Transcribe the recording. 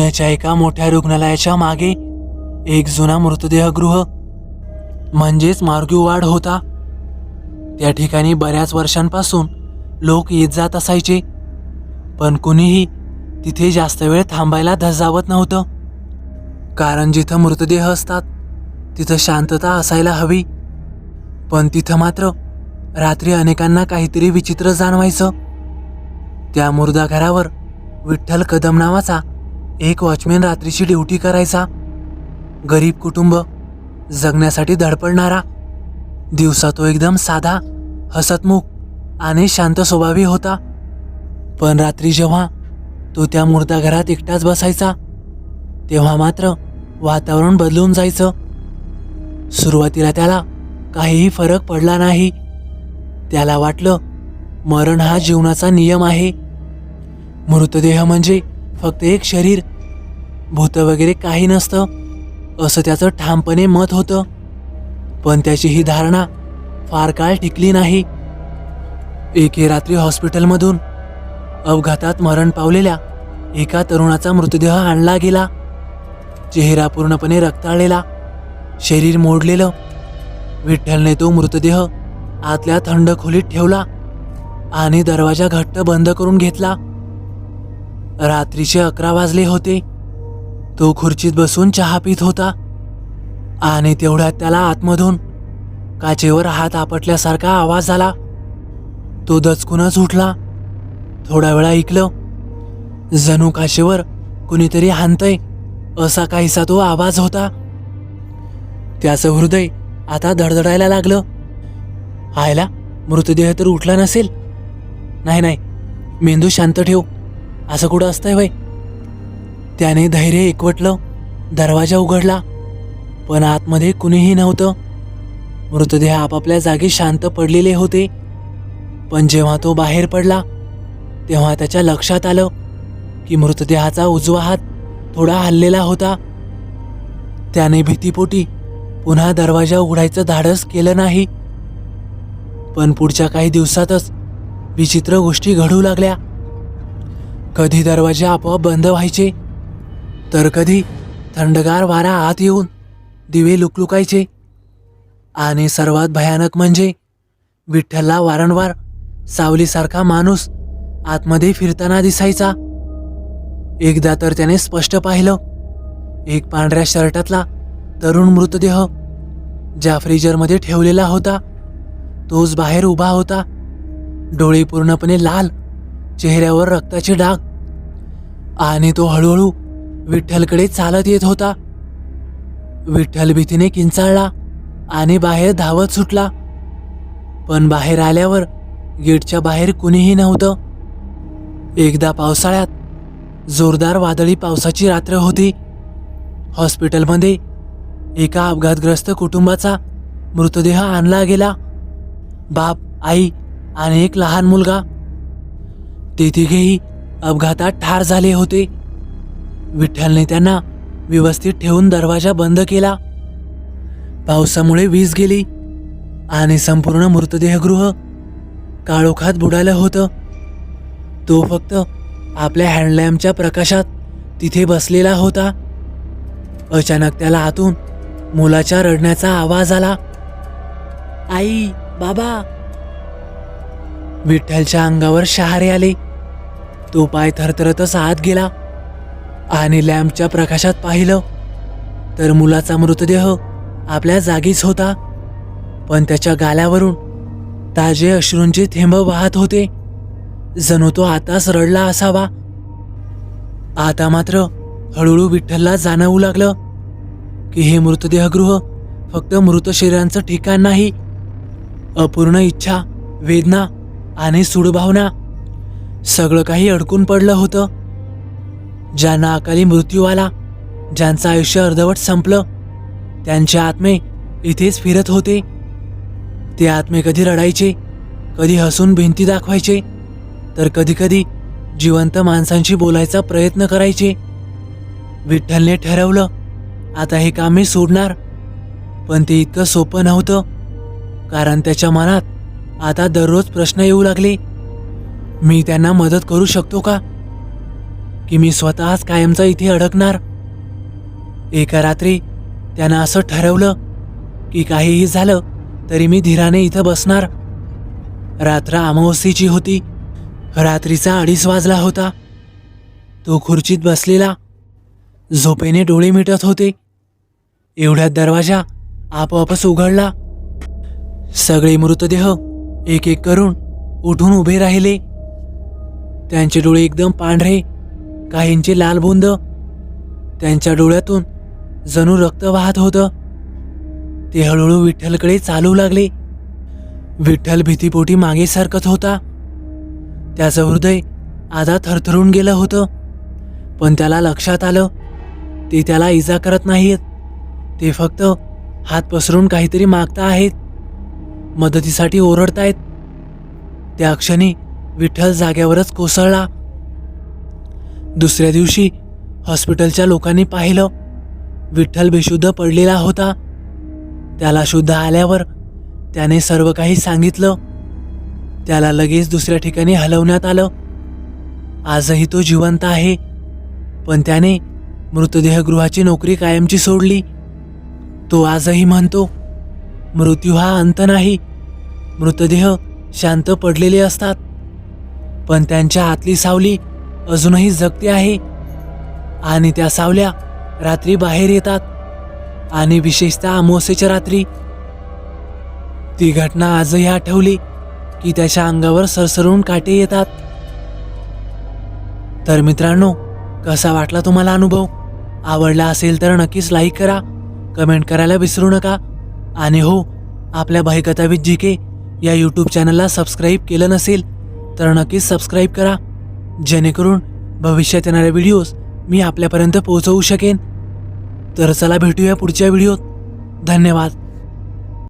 पुण्याच्या एका मोठ्या रुग्णालयाच्या मागे एक जुना मृतदेहगृह म्हणजेच मार्ग्युवाड होता. त्या ठिकाणी बऱ्याच वर्षांपासून लोक येत जात असायचे पण कुणीही तिथे जास्त वेळ थांबायला धजावत नव्हतं. कारण जिथं मृतदेह असतात तिथं शांतता असायला हवी. पण तिथं मात्र रात्री अनेकांना काहीतरी विचित्र जाणवायचं. त्या मुर्दाघरावर विठ्ठल कदम नावाचा एक वॉचमॅन रात्रीची ड्युटी करायचा. गरीब कुटुंब जगण्यासाठी धडपडणारा. दिवसा तो एकदम साधा हसतमुख आणि शांत स्वभावी होता. पण रात्री जेव्हा तो त्या मुर्दा घरात एकटाच बसायचा तेव्हा मात्र वातावरण बदलून जायचं. सुरुवातीला त्याला काहीही फरक पडला नाही. त्याला वाटलं मरण हा जीवनाचा नियम आहे. मृतदेह म्हणजे फक्त एक शरीर भूत वगैरे काही नसतं असं त्याचं ठामपणे मत होतं. पण त्याची ही धारणा फार काळ टिकली नाही. एके रात्री हॉस्पिटलमधून अपघातात मरण पावलेल्या एका तरुणाचा मृतदेह आणला गेला. चेहरा पूर्णपणे रक्ताळलेला शरीर मोडलेलं. विठ्ठलने तो मृतदेह आतल्या थंड खोलीत ठेवला आणि दरवाजा घट्ट बंद करून घेतला. रात्रीचे अकरा वाजले होते. तो खुर्चीत बसून चहा पित होता आणि तेवढ्यात त्याला आतमधून काचेवर हात आपटल्यासारखा आवाज आला. तो दचकूनच उठला. थोडा वेळा ऐकलं जणू काचेवर कुणीतरी हानतय असा काहीसा तो आवाज होता. त्याचं हृदय आता धडधडायला लागलं. आयला मृतदेह तर उठला नसेल. नाही नाही मेंदू शांत ठेव. असं कुठं असतंय वय त्याने धैर्य एकवटलं दरवाजा उघडला पण आतमध्ये कुणीही नव्हतं. मृतदेह आपापल्या जागी शांत पडलेले होते. पण जेव्हा तो बाहेर पडला तेव्हा त्याच्या लक्षात आलं की मृतदेहाचा उजवा हात थोडा हल्लेला होता. त्याने भीतीपोटी पुन्हा दरवाजा उघडायचं धाडस केलं नाही. पण पुढच्या काही दिवसातच विचित्र गोष्टी घडू लागल्या. कधी दरवाजे आपोआप बंद व्हायचे? तर कधी थंडगार वारा आत येऊन दिवे लुकलुकायचे? आणि सर्वात भयानक म्हणजे विठ्ठलला वारंवार सावलीसारखा माणूस आतमध्ये फिरताना दिसायचा. एकदा तर त्याने स्पष्ट पाहिलं एक पांढऱ्या शर्टातला तरुण मृतदेह ज्या फ्रीजरमध्ये ठेवलेला होता तोच बाहेर उभा होता. डोळे पूर्णपणे लाल चेहऱ्यावर रक्ताचे डाग. आणि तो हळूहळू विठ्ठलकडे चालत येत होता. विठ्ठल भीतीने किंचाळला आणि बाहेर धावत सुटला. पण बाहेर आल्यावर गेटच्या बाहेर कुणीही नव्हतं. एकदा पावसाळ्यात जोरदार वादळी पावसाची रात्र होती. हॉस्पिटलमध्ये एका अपघातग्रस्त कुटुंबाचा मृतदेह आणला गेला. बाप आई आणि एक लहान मुलगा ते तिघेही अपघातात ठार झाले होते. विठ्ठलने त्यांना व्यवस्थित ठेवून दरवाजा बंद केला. पावसामुळे वीज गेली आणि संपूर्ण मृतदेहगृह काळोखात बुडालं होतं. तो फक्त आपल्या हँडलॅम्पच्या प्रकाशात तिथे बसलेला होता. अचानक त्याला आतून मुलाच्या रडण्याचा आवाज आला. आई बाबा. विठ्ठलच्या अंगावर शहारे आले. तो पाय थरथरतच आत गेला आणि लॅम्पच्या प्रकाशात पाहिलं तर मुलाचा मृतदेह आपल्या जागीच होता. पण त्याच्या गाल्यावरून ताजे अश्रूंचे थेंब वाहत होते. जणू तो आताच रडला असावा. आता मात्र हळूहळू विठ्ठलला जाणवू लागलं की हे मृतदेहगृह फक्त मृत शरीरांचं ठिकाण नाही. अपूर्ण इच्छा वेदना आणि सुडभावना सगळं काही अडकून पडलं होतं. ज्यांना अकाली मृत्यू आला ज्यांचं आयुष्य अर्धवट संपलं त्यांचे आत्मे इथेच फिरत होते. ते आत्मे कधी रडायचे कधी हसून भिंती दाखवायचे तर कधीकधी जिवंत माणसांशी बोलायचा प्रयत्न करायचे. विठ्ठलने ठरवलं आता हे काम मी सोडणार. पण ते इतकं सोपं नव्हतं कारण त्याच्या मनात आता दररोज प्रश्न येऊ लागले. मी त्यांना मदत करू शकतो का? की मी स्वतःच कायमचा इथे अडकणार? एका रात्री त्यानं असं ठरवलं की काहीही झालं तरी मी धीराने इथं बसणार. रात्र अमावस्येची होती. रात्रीचा अडीच वाजला होता. तो खुर्चीत बसलेला झोपेने डोळे मिटत होते. एवढ्यात दरवाजा आपोआपच उघडला. सगळे मृतदेह एक एक करून उठून उभे राहिले. त्यांचे डोळे एकदम पांढरे काहींचे लाल बुंद. त्यांच्या डोळ्यातून जणू रक्त वाहत होतं. ते हळूहळू विठ्ठलकडे चालू लागले. विठ्ठल भीतीपोटी मागे सरकत होता. त्याचं हृदय आधा थरथरून गेलं होतं. पण त्याला लक्षात आलं ते त्याला इजा करत नाहीत ते फक्त हात पसरून काहीतरी मागता आहेत मदतीसाठी ओरडतायत त्या क्षणी विठ्ठल जाग्यावरच कोसळला. दुसऱ्या दिवशी हॉस्पिटलच्या लोकांनी पाहिलं विठ्ठल बेशुद्ध पडलेला होता. त्याला शुद्ध आल्यावर त्याने सर्व काही सांगितलं. त्याला लगेच दुसऱ्या ठिकाणी हलवण्यात आलं. आजही तो जिवंत आहे पण त्याने मृतदेहगृहाची नोकरी कायमची सोडली. तो आजही म्हणतो मृत्यू हा अंत नाही. मृतदेह शांत पडलेले असतात. पण त्यांच्या आतली सावली अजूनही जगते आहे. आणि त्या सावल्या रात्री बाहेर येतात. आणि विशेषतः अमावस्येच्या रात्री. ती घटना आजही आठवली की त्याच्या अंगावर सरसरून काटे येतात. तर मित्रांनो कसा वाटला तुम्हाला अनुभव? आवडला असेल तर नक्कीच लाईक करा कमेंट करायला विसरू नका. आणि हो आपल्या भाईकथा विथ जी के या यूट्यूब चॅनलला सबस्क्राईब केलं नसेल तर नक्कीच सबस्क्राईब करा जेणेकरून भविष्यात येणारे व्हिडिओज मी आपल्यापर्यंत पोहोचवू शकेन. तर चला भेटूया पुढच्या व्हिडिओत धन्यवाद.